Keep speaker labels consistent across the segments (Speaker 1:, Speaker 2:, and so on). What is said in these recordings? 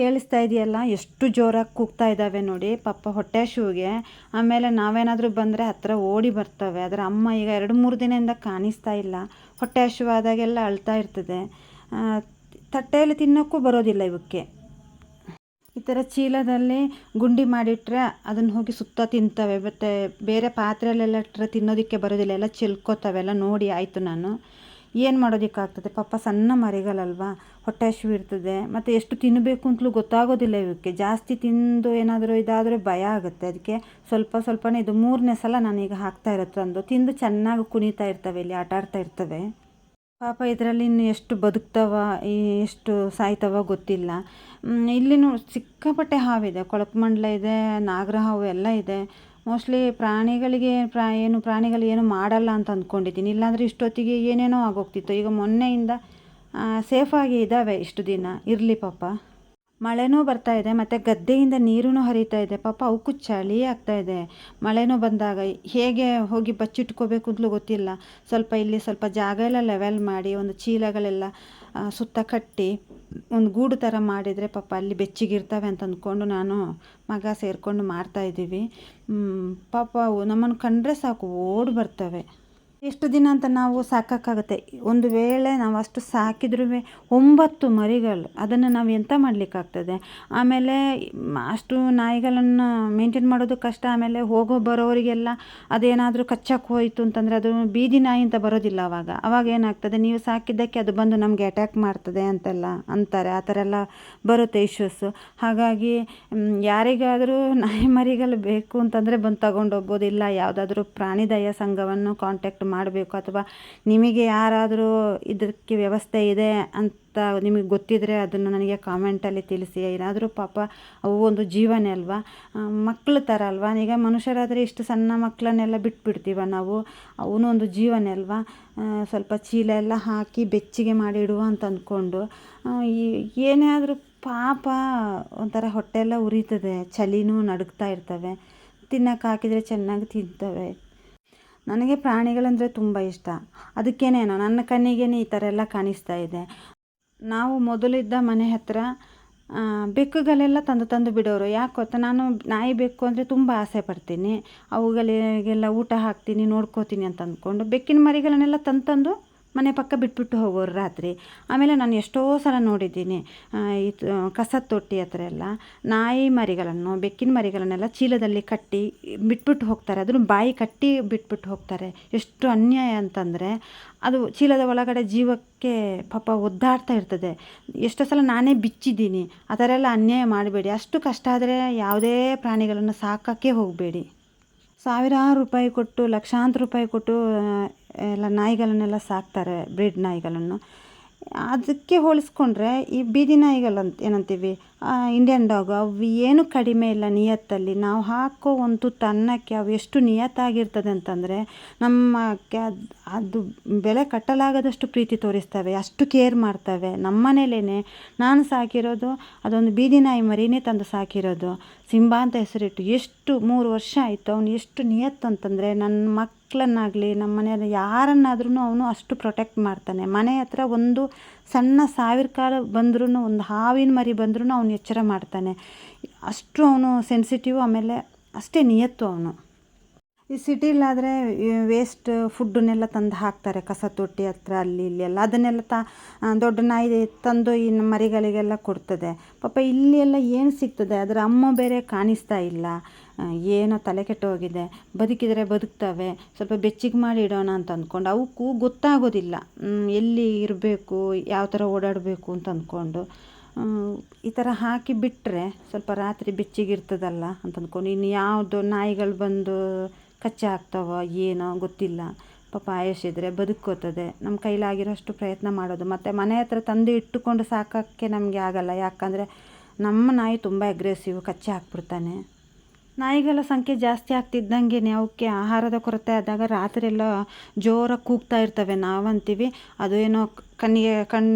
Speaker 1: ಕೇಳಿಸ್ತಾ ಇದೆಯಲ್ಲ, ಎಷ್ಟು ಜೋರಾಗಿ ಕೂಗ್ತಾ ಇದ್ದಾವೆ ನೋಡಿ, ಪಾಪ ಹೊಟ್ಟೆ ಶೂಗೆ. ಆಮೇಲೆ ನಾವೇನಾದರೂ ಬಂದರೆ ಹತ್ತಿರ ಓಡಿ ಬರ್ತವೆ. ಆದರೆ ಅಮ್ಮ ಈಗ ಎರಡು ಮೂರು ದಿನದಿಂದ ಕಾಣಿಸ್ತಾ ಇಲ್ಲ. ಹೊಟ್ಟೆ ಹಶುವಾದಾಗೆಲ್ಲ ಅಳ್ತಾ ಇರ್ತದೆ. ತಟ್ಟೆಯಲ್ಲಿ ತಿನ್ನೋಕ್ಕೂ ಬರೋದಿಲ್ಲ ಇವಕ್ಕೆ. ಈ ಥರ ಚೀಲದಲ್ಲಿ ಗುಂಡಿ ಮಾಡಿಟ್ಟರೆ ಅದನ್ನು ಹೋಗಿ ಸುತ್ತ ತಿಂತವೆ. ಮತ್ತು ಬೇರೆ ಪಾತ್ರೆಯಲ್ಲೆಲ್ಲ ಇಟ್ಟರೆ ತಿನ್ನೋದಕ್ಕೆ ಬರೋದಿಲ್ಲ. ಎಲ್ಲ ಚಿಲ್ಕೋತವೆಲ್ಲ ನೋಡಿ ಆಯಿತು ನಾನು. ಏನು ಮಾಡೋದಕ್ಕಾಗ್ತದೆ? ಪಾಪ ಸಣ್ಣ ಮರಿಗಳಲ್ವಾ? ಹೊಟ್ಟೆ ಹಸಿವು ಇರ್ತದೆ. ಮತ್ತು ಎಷ್ಟು ತಿನ್ನಬೇಕು ಅಂತಲೂ ಗೊತ್ತಾಗೋದಿಲ್ಲ ಇವಕ್ಕೆ. ಜಾಸ್ತಿ ತಿಂದು ಏನಾದರೂ ಇದಾದರೆ ಭಯ ಆಗುತ್ತೆ. ಅದಕ್ಕೆ ಸ್ವಲ್ಪ ಸ್ವಲ್ಪನೇ ಇದು ಮೂರನೇ ಸಲ ನಾನೀಗ ಹಾಕ್ತಾ ಇರೋದು ತಂದು. ತಿಂದು ಚೆನ್ನಾಗಿ ಕುಣಿತಾ ಇರ್ತವೆ, ಇಲ್ಲಿ ಆಟ ಆಡ್ತಾ ಇರ್ತವೆ. ಪಾಪ ಇದರಲ್ಲಿ ಇನ್ನು ಎಷ್ಟು ಬದುಕ್ತವ ಎಷ್ಟು ಸಾಯ್ತವ ಗೊತ್ತಿಲ್ಲ. ಇಲ್ಲಿ ಇಲ್ಲಿನೂ ಸಿಕ್ಕಾಪಟ್ಟೆ ಹಾವಿದೆ. ಕೊಳಕುಮಂಡಲ ಇದೆ ನಾಗರ ಹಾವು ಎಲ್ಲ ಇದೆ. ಮೋಸ್ಟ್ಲಿ ಪ್ರಾಣಿಗಳಿಗೆ ಪ್ರಾ, ಏನು ಪ್ರಾಣಿಗಳು ಏನು ಮಾಡಲ್ಲ ಅಂತ ಅಂದ್ಕೊಂಡಿದ್ದೀನಿ. ಇಲ್ಲಾಂದರೆ ಇಷ್ಟೊತ್ತಿಗೆ ಏನೇನೋ ಆಗೋಗ್ತಿತ್ತು. ಈಗ ಮೊನ್ನೆಯಿಂದ ಸೇಫಾಗಿ ಇದ್ದಾವೆ ಇಷ್ಟು ದಿನ. ಇರಲಿ ಪಾಪ. ಮಳೆನೂ ಬರ್ತಾ ಇದೆ, ಮತ್ತು ಗದ್ದೆಯಿಂದ ನೀರೂ ಹರಿತಾ ಇದೆ. ಪಾಪ ಅವಕ್ಕೂ ಚಳಿ ಆಗ್ತಾ ಇದೆ. ಮಳೆನೂ ಬಂದಾಗ ಹೇಗೆ ಹೋಗಿ ಬಚ್ಚಿಟ್ಕೋಬೇಕು ಅಂತಲೂ ಗೊತ್ತಿಲ್ಲ. ಸ್ವಲ್ಪ ಇಲ್ಲಿ ಸ್ವಲ್ಪ ಜಾಗ ಎಲ್ಲ ಲೆವೆಲ್ ಮಾಡಿ, ಒಂದು ಚೀಲಗಳೆಲ್ಲ ಸುತ್ತ ಕಟ್ಟಿ, ಒಂದು ಗೂಡು ಥರ ಮಾಡಿದರೆ ಪಾಪ ಅಲ್ಲಿ ಬೆಚ್ಚಿಗಿರ್ತವೆ ಅಂತ ಅಂದ್ಕೊಂಡು ನಾನು ಮಗ ಸೇರಿಕೊಂಡು ಮಾಡ್ತಾಯಿದ್ದೀವಿ ಪಾಪ ನಮ್ಮನ್ನು ಕಂಡ್ರೆ ಸಾಕು, ಓಡಿ ಬರ್ತವೆ. ಎಷ್ಟು ದಿನ ಅಂತ ನಾವು ಸಾಕೋಕ್ಕಾಗುತ್ತೆ? ಒಂದು ವೇಳೆ ನಾವು ಅಷ್ಟು ಸಾಕಿದ್ರೂ ಒಂಬತ್ತು ಮರಿಗಳು, ಅದನ್ನು ನಾವು ಎಂತ ಮಾಡಲಿಕ್ಕಾಗ್ತದೆ? ಆಮೇಲೆ ಅಷ್ಟು ನಾಯಿಗಳನ್ನು ಮೇಂಟೈನ್ ಮಾಡೋದು ಕಷ್ಟ. ಆಮೇಲೆ ಹೋಗೋ ಬರೋರಿಗೆಲ್ಲ ಅದೇನಾದರೂ ಕಚ್ಚಕ್ಕೆ ಹೋಯಿತು ಅಂತಂದರೆ ಅದು ಬೀದಿ ನಾಯಿ ಅಂತ ಬರೋದಿಲ್ಲ ಅವಾಗ. ಅವಾಗ ಏನಾಗ್ತದೆ? ನೀವು ಸಾಕಿದ್ದಕ್ಕೆ ಅದು ಬಂದು ನಮಗೆ ಅಟ್ಯಾಕ್ ಮಾಡ್ತದೆ ಅಂತೆಲ್ಲ ಅಂತಾರೆ. ಆ ಥರ ಎಲ್ಲ ಬರುತ್ತೆ ಇಶ್ಯೂಸು ಹಾಗಾಗಿ ಯಾರಿಗಾದರೂ ನಾಯಿ ಮರಿಗಳು ಬೇಕು ಅಂತಂದರೆ ಬಂದು ತಗೊಂಡು ಇಲ್ಲ, ಯಾವುದಾದ್ರೂ ಪ್ರಾಣಿದಯ ಸಂಘವನ್ನು ಕಾಂಟ್ಯಾಕ್ಟ್ ಮಾಡಬೇಕು ಅಥವಾ ನಿಮಗೆ ಯಾರಾದರೂ ಇದಕ್ಕೆ ವ್ಯವಸ್ಥೆ ಇದೆ ಅಂತ ನಿಮಗೆ ಗೊತ್ತಿದ್ದರೆ ಅದನ್ನು ನನಗೆ ಕಾಮೆಂಟಲ್ಲಿ ತಿಳಿಸಿ. ಏನಾದರೂ ಪಾಪ ಅವು ಒಂದು ಜೀವನೇ ಅಲ್ವಾ? ಮಕ್ಕಳು ಥರ ಅಲ್ವಾ? ಈಗ ಮನುಷ್ಯರಾದರೆ ಇಷ್ಟು ಸಣ್ಣ ಮಕ್ಕಳನ್ನೆಲ್ಲ ಬಿಟ್ಬಿಡ್ತೀವ ನಾವು? ಅವನು ಒಂದು ಜೀವನೇ ಅಲ್ವಾ? ಸ್ವಲ್ಪ ಚೀಲ ಎಲ್ಲ ಹಾಕಿ ಬೆಚ್ಚಿಗೆ ಮಾಡಿ ಇಡುವ ಅಂತ ಅಂದ್ಕೊಂಡು ಏನೇ ಆದರೂ ಪಾಪ ಒಂಥರ ಹೊಟ್ಟೆ ಎಲ್ಲ ಉರಿತದೆ, ಚಳಿನೂ ನಡುಗ್ತಾ ಇರ್ತವೆ. ತಿನ್ನಕ್ಕೆ ಹಾಕಿದರೆ ಚೆನ್ನಾಗಿ ತಿಂತವೆ. ನನಗೆ ಪ್ರಾಣಿಗಳಂದರೆ ತುಂಬ ಇಷ್ಟ. ಅದಕ್ಕೇನೇನೋ, ನನ್ನ ಕಣ್ಣಿಗೇನೆ ಈ ಥರ ಎಲ್ಲ ಕಾಣಿಸ್ತಾ ಇದೆ. ನಾವು ಮೊದಲಿದ್ದ ಮನೆ ಹತ್ತಿರ ಬೆಕ್ಕುಗಳೆಲ್ಲ ತಂದು ತಂದು ಬಿಡೋರು. ಯಾಕೆ ಗೊತ್ತಾ? ನಾನು ನಾಯಿ ಬೆಕ್ಕು ಅಂದರೆ ತುಂಬ ಆಸೆ ಪಡ್ತೀನಿ. ಅವುಗಳಿಗೆಲ್ಲ ಊಟ ಹಾಕ್ತೀನಿ, ನೋಡ್ಕೋತೀನಿ ಅಂತ ಅಂದ್ಕೊಂಡು ಬೆಕ್ಕಿನ ಮರಿಗಳನ್ನೆಲ್ಲ ತಂದು ತಂದು ಮನೆ ಪಕ್ಕ ಬಿಟ್ಬಿಟ್ಟು ಹೋಗೋರು ರಾತ್ರಿ. ಆಮೇಲೆ ನಾನು ಎಷ್ಟೋ ಸಲ ನೋಡಿದ್ದೀನಿ ಇದು ಕಸದ ತೊಟ್ಟಿ ಹತ್ರ ಎಲ್ಲ ನಾಯಿ ಮರಿಗಳನ್ನು, ಬೆಕ್ಕಿನ ಮರಿಗಳನ್ನೆಲ್ಲ ಚೀಲದಲ್ಲಿ ಕಟ್ಟಿ ಬಿಟ್ಬಿಟ್ಟು ಹೋಗ್ತಾರೆ. ಅದನ್ನು ಬಾಯಿ ಕಟ್ಟಿ ಬಿಟ್ಬಿಟ್ಟು ಹೋಗ್ತಾರೆ. ಎಷ್ಟು ಅನ್ಯಾಯ ಅಂತಂದರೆ ಅದು ಚೀಲದ ಒಳಗಡೆ ಜೀವಕ್ಕೆ ಪಾಪ ಒದ್ದಾಡ್ತಾ ಇರ್ತದೆ. ಎಷ್ಟೋ ಸಲ ನಾನೇ ಬಿಚ್ಚಿದ್ದೀನಿ. ಆ ಥರ ಎಲ್ಲ ಅನ್ಯಾಯ ಮಾಡಬೇಡಿ. ಅಷ್ಟು ಕಷ್ಟ ಆದರೆ ಯಾವುದೇ ಪ್ರಾಣಿಗಳನ್ನು ಸಾಕೋಕ್ಕೆ ಹೋಗಬೇಡಿ. ಸಾವಿರಾರು ರೂಪಾಯಿ ಕೊಟ್ಟು, ಲಕ್ಷಾಂತರ ರೂಪಾಯಿ ಕೊಟ್ಟು ಎಲ್ಲ ನಾಯಿಗಳನ್ನೆಲ್ಲ ಸಾಕ್ತಾರೆ ಬ್ರೀಡ್ ನಾಯಿಗಳನ್ನು. ಅದಕ್ಕೆ ಹೋಲಿಸ್ಕೊಂಡ್ರೆ ಈ ಬೀದಿ ನಾಯಿಗಳಂತ ಏನಂತೀವಿ ಇಂಡಿಯನ್ ಡಾಗ್ ಅವು ಏನು ಕಡಿಮೆ ಇಲ್ಲ ನಿಯತ್ತಲ್ಲಿ. ನಾವು ಹಾಕೋ ಒಂದು ತನ್ನಕ್ಕೆ ಅವು ಎಷ್ಟು ನಿಯತ್ತಾಗಿರ್ತದೆ ಅಂತಂದರೆ ನಮ್ಮ ಅದು ಬೆಲೆ ಕಟ್ಟಲಾಗದಷ್ಟು ಪ್ರೀತಿ ತೋರಿಸ್ತವೆ, ಅಷ್ಟು ಕೇರ್ ಮಾಡ್ತವೆ. ನಮ್ಮ ಮನೇಲೇ ನಾನು ಸಾಕಿರೋದು, ಅದೊಂದು ಬೀದಿ ನಾಯಿ ಮರಿನೇ ತಂದು ಸಾಕಿರೋದು. ಸಿಂಬಾ ಅಂತ ಹೆಸರಿಟ್ಟು ಎಷ್ಟು ಮೂರು ವರ್ಷ ಆಯಿತು, ಅವನು ಎಷ್ಟು ನಿಯತ್ತು ಅಂತಂದರೆ ನನ್ನ ಮಕ್ಕಳನ್ನಾಗಲಿ ನಮ್ಮ ಮನೆಯಲ್ಲಿ ಯಾರನ್ನಾದ್ರೂ ಅವನು ಅಷ್ಟು ಪ್ರೊಟೆಕ್ಟ್ ಮಾಡ್ತಾನೆ. ಮನೆ ಹತ್ರ ಒಂದು ಸಣ್ಣ ಸಾವಿರ ಕಾಲ ಬಂದ್ರೂ ಒಂದು ಹಾವಿನ ಮರಿ ಬಂದ್ರೂ ಅವನು ಎಚ್ಚರ ಮಾಡ್ತಾನೆ. ಅಷ್ಟು ಅವನು ಸೆನ್ಸಿಟಿವ್ ಆಮೇಲೆ ಅಷ್ಟೇ ನಿಯತ್ತು ಅವನು. ಈ ಸಿಟಿಲಾದರೆ ವೇಸ್ಟ್ ಫುಡ್ಡನ್ನೆಲ್ಲ ತಂದು ಹಾಕ್ತಾರೆ, ಕಸ ತೊಟ್ಟಿ ಹತ್ರ, ಅಲ್ಲಿ, ಇಲ್ಲಿ ಎಲ್ಲ. ಅದನ್ನೆಲ್ಲ ತ ದೊಡ್ಡ ನಾಯಿ ತಂದು ಈ ಮರಿಗಳಿಗೆಲ್ಲ ಕೊಡ್ತದೆ. ಪಾಪ ಇಲ್ಲಿ ಎಲ್ಲ ಏನು ಸಿಗ್ತದೆ? ಅದರ ಅಮ್ಮ ಬೇರೆ ಕಾಣಿಸ್ತಾ ಇಲ್ಲ. ಏನೋ ತಲೆ ಕೆಟ್ಟೋಗಿದೆ ಬದುಕಿದರೆ ಬದುಕ್ತವೆ. ಸ್ವಲ್ಪ ಬೆಚ್ಚಿಗೆ ಮಾಡಿ ಇಡೋಣ ಅಂತ ಅಂದ್ಕೊಂಡು, ಅವಕ್ಕೂ ಗೊತ್ತಾಗೋದಿಲ್ಲ. ಎಲ್ಲಿ ಇರಬೇಕು, ಯಾವ ಥರ ಓಡಾಡಬೇಕು ಅಂತ ಅಂದ್ಕೊಂಡು. ಈ ಥರ ಹಾಕಿ ಬಿಟ್ಟರೆ ಸ್ವಲ್ಪ ರಾತ್ರಿ ಬೆಚ್ಚಿಗಿರ್ತದಲ್ಲ ಅಂತ ಅಂದ್ಕೊಂಡು, ಇನ್ನು ಯಾವುದು ನಾಯಿಗಳು ಬಂದು ಕಚ್ಚೆ ಆಗ್ತಾವೋ ಏನೋ ಗೊತ್ತಿಲ್ಲ. ಪಾಪ ಆಯುಷ್ ಇದ್ದರೆ ಬದುಕೋತದೆ ನಮ್ಮ ಕೈಲಾಗಿರೋಷ್ಟು ಪ್ರಯತ್ನ ಮಾಡೋದು. ಮತ್ತು ಮನೆ ಹತ್ರ ತಂದು ಇಟ್ಟುಕೊಂಡು ಸಾಕೋಕ್ಕೆ ನಮಗೆ ಆಗಲ್ಲ. ಯಾಕಂದರೆ ನಮ್ಮ ನಾಯಿ ತುಂಬ ಅಗ್ರೆಸಿವ್ ಕಚ್ಚೆ ಹಾಕ್ಬಿಡ್ತಾನೆ ನಾಯಿಗಳ ಸಂಖ್ಯೆ ಜಾಸ್ತಿ ಆಗ್ತಿದ್ದಂಗೆ ಅವಕ್ಕೆ ಆಹಾರದ ಕೊರತೆ ಆದಾಗ ರಾತ್ರಿ ಎಲ್ಲ ಜೋರಾಗಿ ಕೂಗ್ತಾ ಇರ್ತವೆ. ನಾವಂತೀವಿ, ಅದು ಏನೋ ಕಣ್ಣಿಗೆ ಕಣ್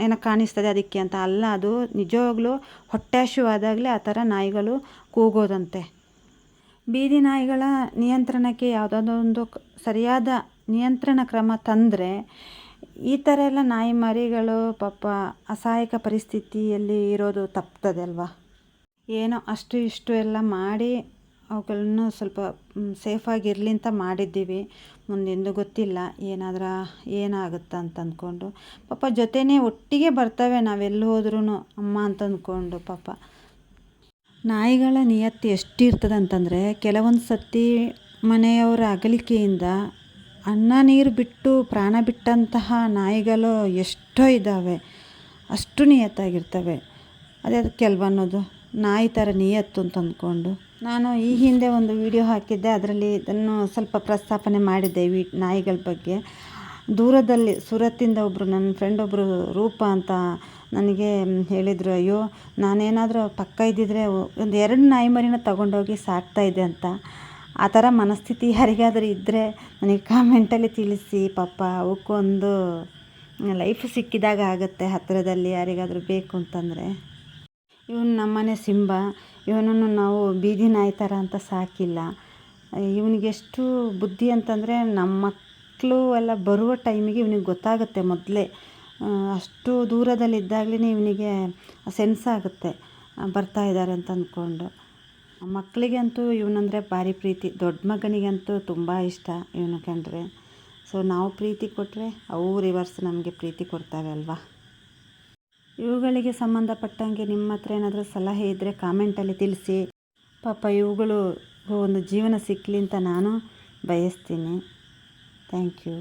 Speaker 1: ಏನೋ ಕಾಣಿಸ್ತದೆ ಅದಕ್ಕೆ ಅಂತ. ಅಲ್ಲ, ಅದು ನಿಜವಾಗ್ಲೂ ಹೊಟ್ಟೆ ಹಸಿವಾದಾಗಲೇ ಆ ಥರ ನಾಯಿಗಳು ಕೂಗೋದಂತೆ. ಬೀದಿ ನಾಯಿಗಳ ನಿಯಂತ್ರಣಕ್ಕೆ ಯಾವುದಾದ್ರೂ ಒಂದು ಸರಿಯಾದ ನಿಯಂತ್ರಣ ಕ್ರಮ ತಂದರೆ ಈ ಥರ ಎಲ್ಲ ನಾಯಿ ಮರಿಗಳು ಪಾಪ ಅಸಹಾಯಕ ಪರಿಸ್ಥಿತಿಯಲ್ಲಿ ಇರೋದು ತಪ್ತದೆ ಅಲ್ವಾ? ಏನೋ ಅಷ್ಟು ಇಷ್ಟು ಎಲ್ಲ ಮಾಡಿ ಅವುಗಳನ್ನು ಸ್ವಲ್ಪ ಸೇಫಾಗಿರಲಿ ಅಂತ ಮಾಡಿದ್ದೀವಿ. ಮುಂದೆಂದು ಗೊತ್ತಿಲ್ಲ ಏನಾದ್ರ ಏನಾಗುತ್ತೆ ಅಂತ ಅಂದ್ಕೊಂಡು. ಪಾಪ ಜೊತೆನೇ ಒಟ್ಟಿಗೆ ಬರ್ತವೆ ನಾವೆಲ್ಲಿ ಹೋದ್ರೂ ಅಮ್ಮ ಅಂತ ಅಂದ್ಕೊಂಡು ಪಾಪ. ನಾಯಿಗಳ ನಿಯತ್ತು ಎಷ್ಟಿರ್ತದೆ ಅಂತಂದರೆ ಕೆಲವೊಂದು ಸತಿ ಮನೆಯವರ ಅಗಲಿಕೆಯಿಂದ ಅನ್ನ ನೀರು ಬಿಟ್ಟು ಪ್ರಾಣ ಬಿಟ್ಟಂತಹ ನಾಯಿಗಳು ಎಷ್ಟೋ ಇದ್ದಾವೆ. ಅಷ್ಟು ನಿಯತ್ತಾಗಿರ್ತವೆ. ಅದೇ ಅದು ಕೆಲವನ್ನೋದು ನಾಯಿ ಥರ ನಿಯತ್ತು ಅಂತ ಅಂದ್ಕೊಂಡು. ನಾನು ಈ ಹಿಂದೆ ಒಂದು ವಿಡಿಯೋ ಹಾಕಿದ್ದೆ. ಅದರಲ್ಲಿ ಇದನ್ನು ಸ್ವಲ್ಪ ಪ್ರಸ್ತಾಪನೆ ಮಾಡಿದ್ದೆ ವಿ ನಾಯಿಗಳ ಬಗ್ಗೆ. ದೂರದಲ್ಲಿ ಸೂರತ್ತಿಂದ ಒಬ್ಬರು ನನ್ನ ಫ್ರೆಂಡ್ ಒಬ್ಬರು ರೂಪ ಅಂತ ನನಗೆ ಹೇಳಿದರು, ಅಯ್ಯೋ, ನಾನೇನಾದರೂ ಪಕ್ಕ ಇದ್ದಿದ್ರೆ ಒಂದು ಎರಡು ನಾಯಿ ಮರಿನ ತಗೊಂಡೋಗಿ ಸಾಕ್ತಾಯಿದ್ದೆ ಅಂತ. ಆ ಥರ ಮನಸ್ಥಿತಿ ಯಾರಿಗಾದರೂ ಇದ್ದರೆ ನನಗೆ ಕಾಮೆಂಟಲ್ಲಿ ತಿಳಿಸಿ, ಪಾಪ ಅವಕ್ಕೊಂದು ಲೈಫ್ ಸಿಕ್ಕಿದಾಗ ಆಗುತ್ತೆ ಹತ್ತಿರದಲ್ಲಿ ಯಾರಿಗಾದರೂ ಬೇಕು ಅಂತಂದರೆ. ಇವನು ನಮ್ಮನೆ ಸಿಂಬ, ಇವನನ್ನು ನಾವು ಬೀದಿ ನಾಯಿ ಥರ ಅಂತ ಸಾಕಿಲ್ಲ. ಇವನಿಗೆಷ್ಟು ಬುದ್ಧಿ ಅಂತಂದರೆ ನಮ್ಮ ಮಕ್ಕಳು ಎಲ್ಲ ಬರುವ ಟೈಮಿಗೆ ಇವನಿಗೆ ಗೊತ್ತಾಗುತ್ತೆ ಮೊದಲೇ. ಅಷ್ಟು ದೂರದಲ್ಲಿದ್ದಾಗಲೇ ಇವನಿಗೆ ಸೆನ್ಸ್ ಆಗುತ್ತೆ ಬರ್ತಾ ಇದ್ದಾರೆ ಅಂತ ಅಂದ್ಕೊಂಡು. ಮಕ್ಕಳಿಗಂತೂ ಇವನಂದರೆ ಭಾರಿ ಪ್ರೀತಿ, ದೊಡ್ಡ ಮಗನಿಗಂತೂ ತುಂಬ ಇಷ್ಟ ಇವನು ಕಂಡ್ರೆ. ಸೊ ನಾವು ಪ್ರೀತಿ ಕೊಟ್ಟರೆ ಅವು ರಿವರ್ಸ್ ನಮಗೆ ಪ್ರೀತಿ ಕೊಡ್ತವೆ ಅಲ್ವಾ? ಇವುಗಳಿಗೆ ಸಂಬಂಧಪಟ್ಟಂಗೆ ನಿಮ್ಮ ಹತ್ರ ಏನಾದರೂ ಸಲಹೆ ಇದ್ದರೆ ಕಾಮೆಂಟಲ್ಲಿ ತಿಳಿಸಿ. ಪಾಪ ಇವುಗಳು ಒಂದು ಜೀವನ ಸಿಕ್ಕಲಿ ಅಂತ ನಾನು ಬಯಸ್ತೀನಿ. Thank you